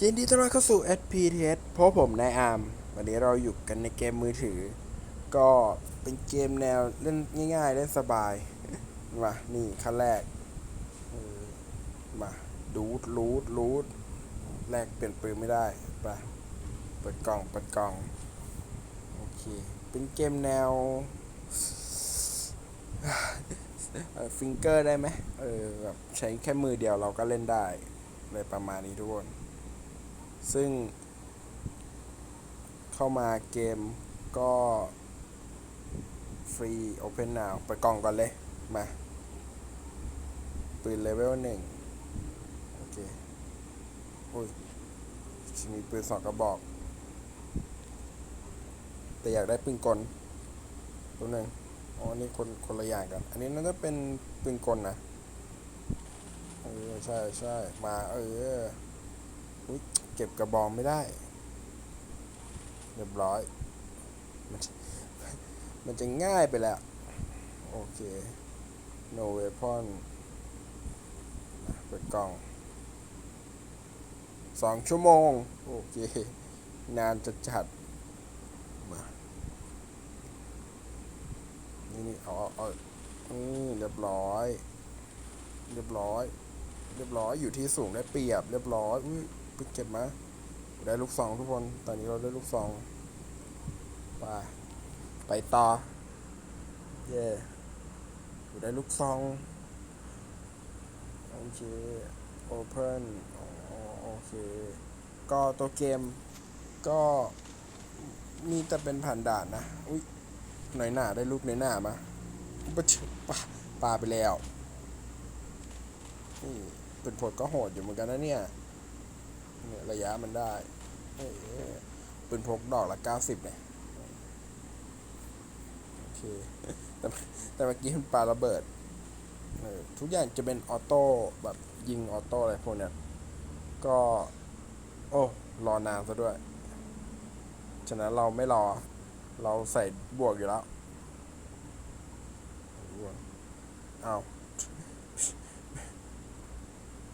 ยินดีต้อนรับเข้าสู่ SPTS เพราะผมนายอาร์มวันนี้เราอยู่กันในเกมมือถือ ก็เป็นเกมแนวเล่นง่ายๆ เล่นสบาย มา นี่ขั้นแรก มาดูดรูดรูดแรกเปลี่ยนปืนไม่ได้ไปเปิดกล่องเปิดกล่อง โอเค เป็นเกมแนวฟิงเกอร์ได้ไหมเออแบบใช้แค่มือเดียวเราก็เล่นได้เลยประมาณนี้ทุกคน ซึ่ง เข้ามาเกมก็ฟรี Open Now ไปกล่องก่อนเลย มา ปืนเลเวลหนึ่งโอเคอุ้ยมีปืนสองกระบอก แต่อยากได้ปืนกลตัวหนึ่งอ๋อนี่คนคนละอย่างกัน อันนี้น่าจะเป็นปืนกลนะ เออ ใช่ใช่มา เออ เก็บกระบองไม่ได้ เรียบร้อย มันจะมันจะง่ายไปแล้ว โอเค no weapon อะเปิดกล่องสองชั่วโมง โอเค นานจะจัดมานี่นี่เอาเอาเอานี่เรียบร้อย เรียบร้อย เรียบร้อยอยู่ที่สูงได้เปรียบ เรียบร้อยอุ้ย เพิ่งเก็บมา ได้ลูกซองทุกคน ตอนนี้เราได้ลูกซองไปไปต่อ เย่ได้ลูกซองโอเค open อ๋อโอเค ก็ตัวเกมก็มีแต่เป็นผ่านด่านนะ อุ้ยหน่อยหน้าได้ลูกหน่อยหน้ามาปะปะปาไปแล้วนี่เป็นผลก็โหดอยู่เหมือนกันนะเนี่ย เนี่ยระยะมันได้ปืนพกดอกละเก้าสิบเนี่ยโอเคแต่แต่เมื่อกี้มันปาระเบิดทุกอย่างจะเป็นออโต้แบบยิงออโต้อะไรพวกเนี้ยก็ โอ้ รอนานซะด้วย ฉะนั้นเราไม่รอ เราใส่บวกอยู่แล้วเอา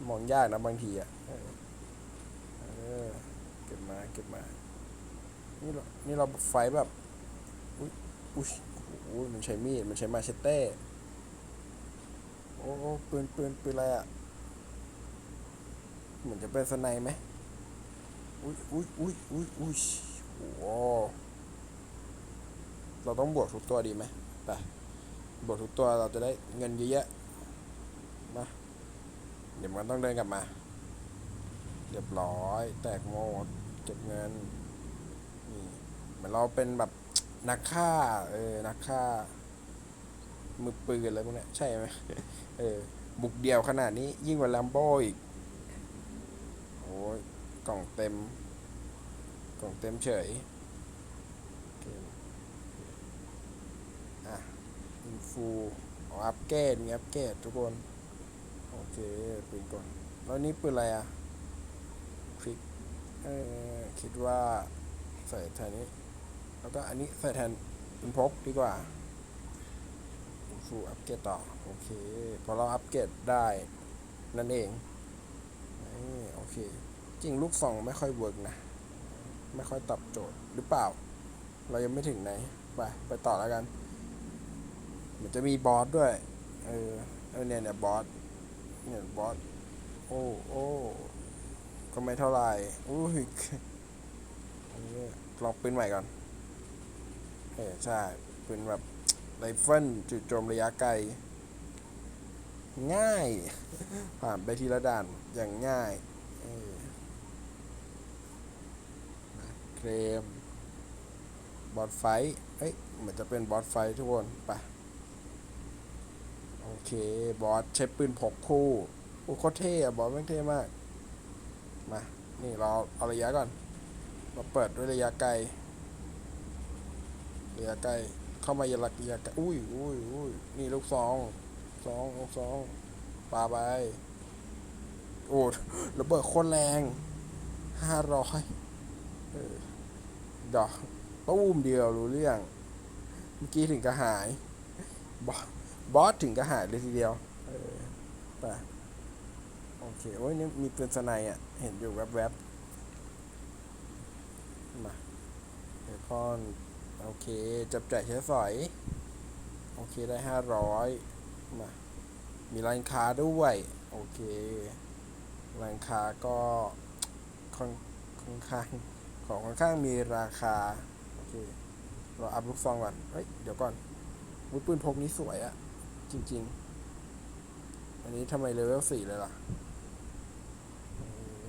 มองยากนะบางทีอะ อเออเก็บมาเก็บมา นี่เรานี่เราไฟแบบอุ้ยอุ้ยโอ้ยมันใช้มีด มันใช้มาเชเต้โอ้โอปืนปืนปืนอะไรอะ เหมือนจะเป็นสไนไหมอุ้ยอุ้ยอุ้ยอุ้ยอุ้ยโอ้เราต้องบวกทุกตัวดีไหมไปบวกทุกตัวเราจะได้เงินเยอะๆมาเดี๋ยวมันต้องเดินกลับมา เรียบร้อย แตกโมด เก็บเงินนี่เหมือนเราเป็นแบบนักฆ่า เออ นักฆ่า มือปืนอะไรพวกเนี้ยใช่ไหมเออ บุกเดี่ยวขนาดนี้ ยิ่งกว่าแลมโบอีกโอ้ยกล่องเต็ม กล่องเต็มเฉยอะอินฟูอ๋ออัปเกรดมีอัปเกรดทุกคน โอเคปืนก่อน แล้วนี่ปืนอะไรอะ เออคิดว่าใส่แทนนี้ แล้วก็อันนี้ใส่แทนปืนพกดีกว่าฟูอัปเกรดต่อ โอเค พอเราอัปเกรดได้ นั่นเองนี่โอเค จริงลูกซองไม่ค่อยเวิร์กนะ ไม่ค่อยตอบโจทย์หรือเปล่า เรายังไม่ถึงไหน ไป ไปต่อแล้วกัน มันจะมีบอสด้วย เออเออเนี่ยเนี่ยบอสเนี่ยบอส โอ้โอ้ ก็ไม่เท่าไหร่อุ้ยลองปืนใหม่ก่อน เออใช่ ปืนแบบไรเฟิลจุดโจมระยะไกล ง่าย ผ่านไปทีละด่านอย่างง่าย เออเคลมบอสไฟเอ้ยเหมือนจะเป็นบอสไฟท์ทุกคนไปโอเค บอสใช้ปืนพกคู่ โอ้โคตรเท่อะบอสแม่งเท่มาก มา นี่เราเอาระยะก่อน เราเปิดด้วยระยะไกล ระยะไกล เข้ามาอย่าหลักระยะไกล อุ้ยอุ้ยอุ้ยนี่ลูกซองสองลูกซองปาไป โอ้ระเบิดโคตรแรงห้าร้อยดอกตู้มเดียวรู้เรื่อง เมื่อกี้ถึงกระหาย บอสถึงกระหายเลยทีเดียวไป โอเค โอ้ยนี่มีปืนสไนอะ เห็นอยู่แวบมาเบคอน โอเค จับจ่ายใช้สอย โอเค ได้ห้าร้อยมา มีร้านค้าด้วย โอเค ร้านค้าก็ค่อนค่อนข้าง ของค่อนข้างมีราคา โอเค เราอัพลูกซองก่อน เฮ้ย เดี๋ยวก่อนวุ้ยปืนพกนี้สวยอะจริง ๆ อันนี้ทำไมเลเวลสี่เลยล่ะเออ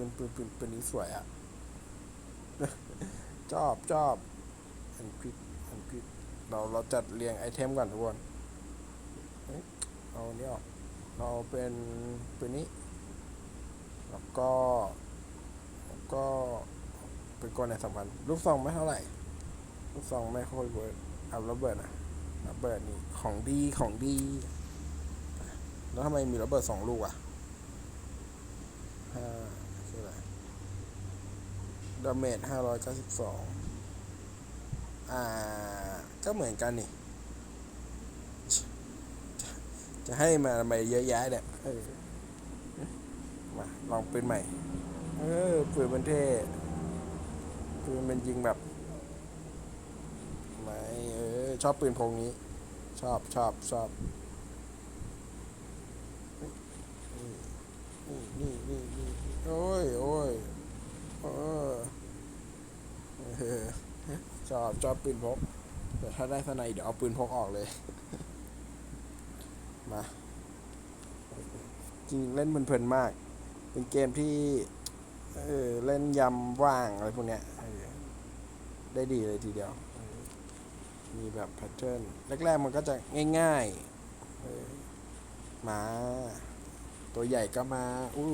ปืนปืนปืนปืนนี้สวยอะชอบชอบอันคลิปอันคลิปเราเราจัดเรียงไอเทมก่อนทุกคนเฮ้ยเอาอันนี้ออกเราเป็นปืนนี้ แล้วก็แล้วก็เป็นกลในสำคัญลูกซองไม่เท่าไหร่ลูกซองไม่ค่อยเวิร์กเอาระเบิดนะระเบิดนี่ของดีของดี แล้วทำไมมีระเบิดสองลูกอะห้า ดาเมจห้าร้อยเก้าสิบสองอ่า ก็เหมือนกันนี่ จะให้มาทำไมเยอะแยะเนี่ยมาลองปืนใหม่ เออปืนมันเท่ปืนมันยิงแบบไม่เออ ชอบปืนพงนี้ ชอบชอบชอบนี่นี่นี่นี่โอ้ยโอ้ยเออ ออชอบชอบปืนพก แต่ถ้าได้สไนเดี๋ยวเอาปืนพกออกเลย มา จริงเล่นเพลินๆมาก เป็นเกมที่ เออ เล่นยำว่างอะไรพวกเนี้ยได้ดีเลยทีเดียว มีแบบแพทเทิร์น แรกๆมันก็จะง่ายๆเออมา ตัวใหญ่ก็มา อู้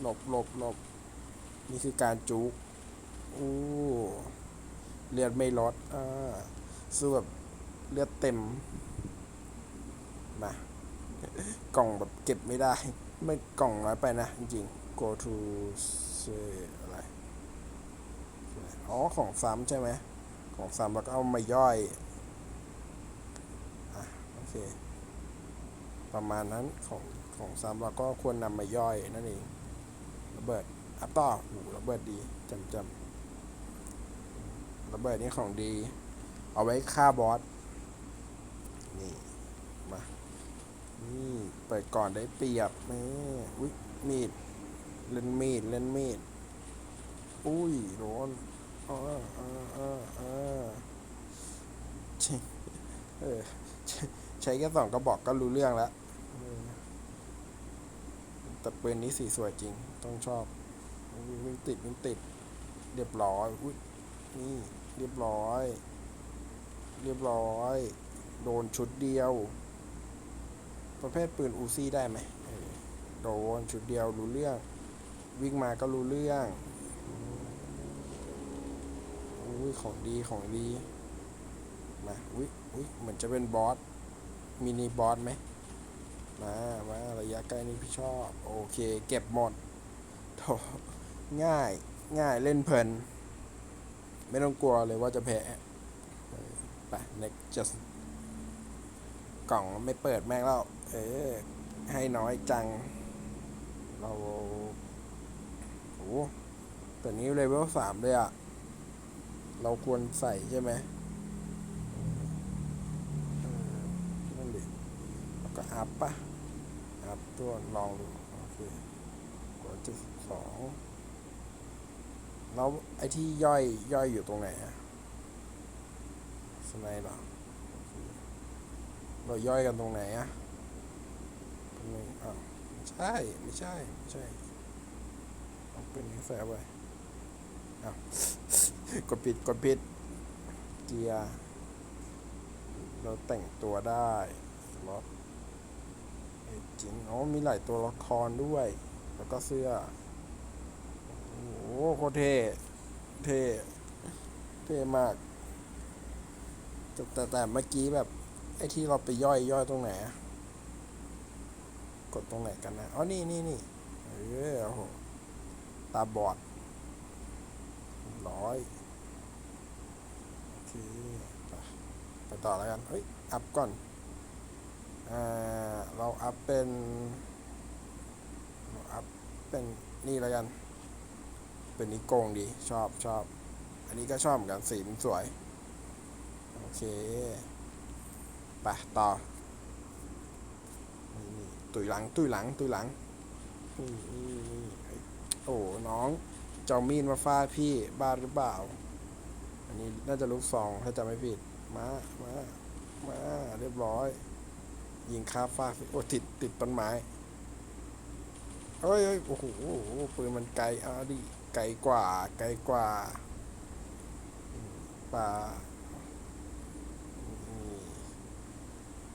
หลบหลบหลบนี่คือการจุกอู้ เลือดไม่ลดอ่าสู้แบบเลือดเต็มมากล่องแบบเก็บไม่ได้ ไม่กล่องน้อยไปนะ จริงๆ go to อะไร อ๋อ ของซ้ำใช่ไหม ของซ้ำแล้วก็เอามาย่อย อะ โอเค ประมาณนั้นของของซ้ำเราก็ควรนำมาย่อยนั่นเองระเบิดอัพต่อหูระเบิดดีจำจำ ระเบิดนี้ของดี เอาไว้ฆ่าบอส นี่ มา นี่เปิดก่อนได้เปรียบนี่อุ้ยมีด เล่นมีด เล่นมีด อุ้ยโดนอ่าอ่าอ่าอ่าใช่เออใช้แค่สองกระบอกก็รู้เรื่องแล้วแต่ปืนนี้สีสวยจริง ต้องชอบวิ่งติดวิ่งติด เรียบร้อยอุ้ย นี่เรียบร้อย เรียบร้อย โดนชุดเดียว ประเภทปืนอูซี่ได้ไหมโดนชุดเดียวรู้เรื่อง วิ่งมาก็รู้เรื่องอุ้ยของดีของดีมาอุ้ยอุ้ยเหมือนจะเป็นบอสมินิบอสไหมมามาระยะใกล้นี่พี่ชอบ โอเค เก็บหมดโถง่ายง่ายเล่นเพลิน ไม่ต้องกลัวเลยว่าจะแพ้ไป next just กล่องไม่เปิดแม่งแล้ว เออ ให้น้อยจัง เราโอ้แต่นี้เลเวลสามเลยอะเราควรใส่ใช่ไหมนั่นดิแล้วก็อัพปะอัพตัวลองดู โอเคกดจุดสอง แล้วไอ้ที่ย่อยย่อยอยู่ตรงไหนอะสไนด์หรอเราย่อยกันตรงไหนอะเป็นหนึ่งอ้าวใช่ ไม่ใช่ ไม่ใช่เอาเป็นนี้ใส่เอไปอ้าวกดผิดกดผิด เกียร์ เราแต่งตัวได้ล็อกเอจริงอ๋อมีหลายตัวละครด้วย แล้วก็เสื้อ โอ้โหโคตรเท่เท่เท่มากแต่แต่เมื่อกี้แบบ ไอ้ที่เราไปย่อยย่อยตรงไหน กดตรงไหนกันนะ อ๋อ นี่นี่นี่เออโอ้โหตาบอดร้อยโอเคไปไปต่อแล้วกัน เฮ้ย อัพก่อน อ่า เราอัพเป็น อัพเป็นนี่แล้วกัน เป็นนิโกงดี ชอบชอบ อันนี้ก็ชอบเหมือนกันสีมันสวย โอเคไปต่อนี่ตุยหลัง ตุยหลัง ตุยหลังนี่นี่นี่เอ้โอ้ น้อง เจ้ามีนมาฟาดพี่บ้าหรือเปล่า อันนี้น่าจะลูกซอง ถ้าจำไม่ผิด มา มา มา เรียบร้อย ยิงคาฟาโอ้ติดติดต้นไม้เอ้ยโอ้โหโอ้โหปืนมันไกลอะดิ ไกลกว่า ไกลกว่าป่า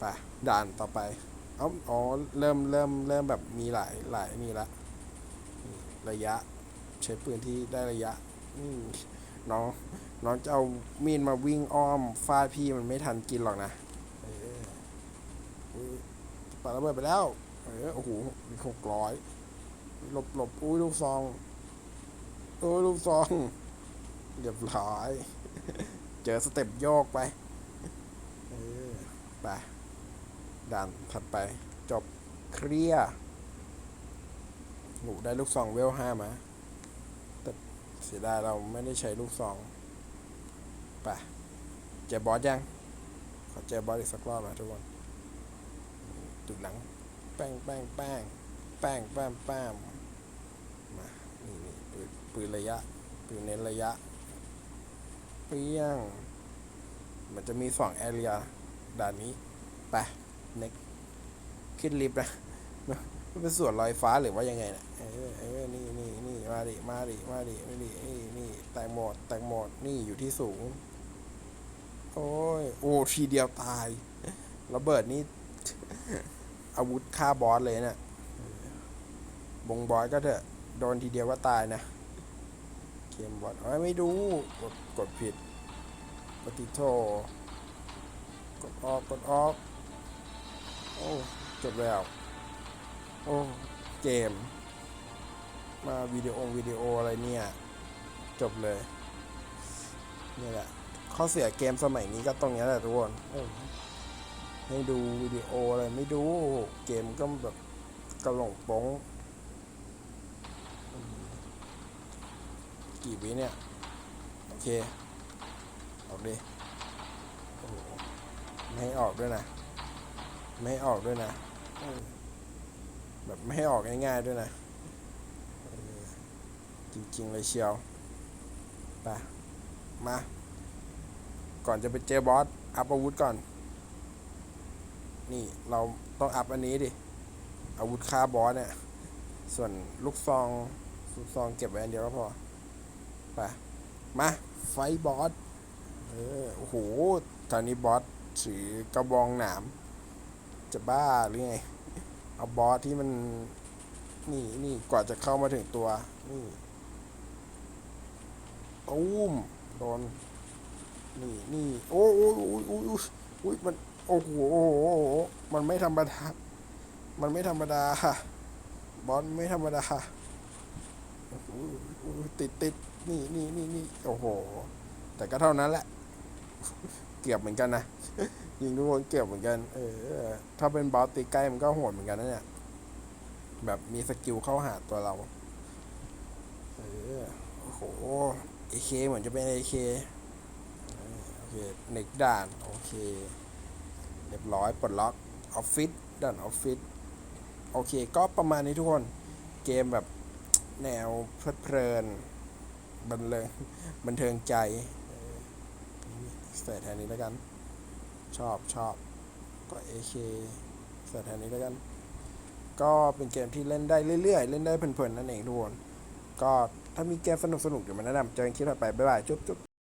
ป่ะด่านต่อไปเอ้าอ๋อ เริ่มเริ่มเริ่มแบบมีหลายหลายนี่ละระยะ ใช้ปืนที่ได้ระยะน้องน้องจะเอามีดมาวิ่งอ้อมฟาดพี่มันไม่ทันกินหรอกนะปาระเบิดไปแล้ว เออโอ้โหหกร้อยหลบหลบอุ้ยลูกซอง โอ้ลูกซองเรียบร้อย เจอสเต็ปโยกไปเออไปด่านถัดไป จบเคลียร์หนูได้ลูกซองเวลห้ามา แต่เสียดายเราไม่ได้ใช้ลูกซองไปเจอบอสยัง ขอเจอบอสอีกสักรอบนะทุกคนตุดหลัง แป้งแป้งแป้งแป้งแป้งแป้ง ปืนระยะ ปืนเน้นระยะ เปี้ยง มันจะมีสองแอเรียด่านนี้ ไปเน็กขึ้นลิฟต์นะมันเป็นส่วนลอยฟ้าหรือว่ายังไงเนะเออเออนี่นี่นี่มาดิ มาดิ มาดิมาดินี่นี่แตงหมด แตงหมด นี่อยู่ที่สูง โอ้ย โอ้ ทีเดียวตายระเบิดนี่ อาวุธฆ่าบอสเลยเนะี่ยบงบอยก็เถอะ โดนทีเดียวก็ตายนะ เกมบอดอ้ไม่ดูกดกดผิดปฏิโทกดออกกดออกโอ้จบแล้วโอ้เกม มาวิดีโอวิดีโออะไรเนี่ย จบเลยนี่แหละข้อเสียเกมสมัยนี้ก็ตรงนี้แหละทุกคนเออให้ดูวิดีโออะไรไม่ดูเกมก็แบบกระหล่งโป้ง กี่วิเนี่ย โอเค ออกดิโอ้โหไม่ให้ออกด้วยนะ ไม่ให้ออกด้วยนะ แบบไม่ให้ออกง่ายๆด้วยนะ จริงๆ เลยเชียวไปมา ก่อนจะไปเจอบอส อัพอาวุธก่อน นี่เราต้องอัพอันนี้ดิ อาวุธฆ่าบอสเนี่ย ส่วนลูกซองลูกซองเก็บไว้อันเดียวก็พอ ไปมาไฟบอสเออโอ้โหตอนนี้บอสถือกระบองหนาม จะบ้าหรือไง เอาบอสที่มัน นี่นี่กว่าจะเข้ามาถึงตัว นี่ตุ้มโดนนี่นี่โอ้โอ้โอ้โอ้โอ้โอ้ยมันโอ้โหโอ้โหมันไม่ธรรมดา มันไม่ธรรมดาบอสไม่ธรรมดาติดติด นี่นี่นี่นี่โอ้โห แต่ก็เท่านั้นแหละ เกือบเหมือนกันนะยิงทุกคนเกือบเหมือนกัน เออ ถ้าเป็นบอสตีใกล้มันก็โหดเหมือนกันนะเนี่ย แบบมีสกิลเข้าหาตัวเรา เออ โอ้โหเอเคเหมือนจะเป็นเอเคโอเคหนึ่งด่าน โอเค เรียบร้อยปลดล็อกออฟฟิศด่านออฟฟิศโอเค ก็ประมาณนี้ทุกคน เกมแบบแนวเพลิดเพลิน บันเลยบันเทิงใจเออใส่แทนนี้แล้วกัน ชอบชอบก็เอเคใส่แทนนี้แล้วกัน ก็เป็นเกมที่เล่นได้เรื่อยๆ เล่นได้เพลินๆนั่นเองทุกคน ก็ถ้ามีเกมสนุกๆเดี๋ยวมาแนะนำเจอกันคลิปถัดไป บ๊ายบาย จุ๊บจุ๊บ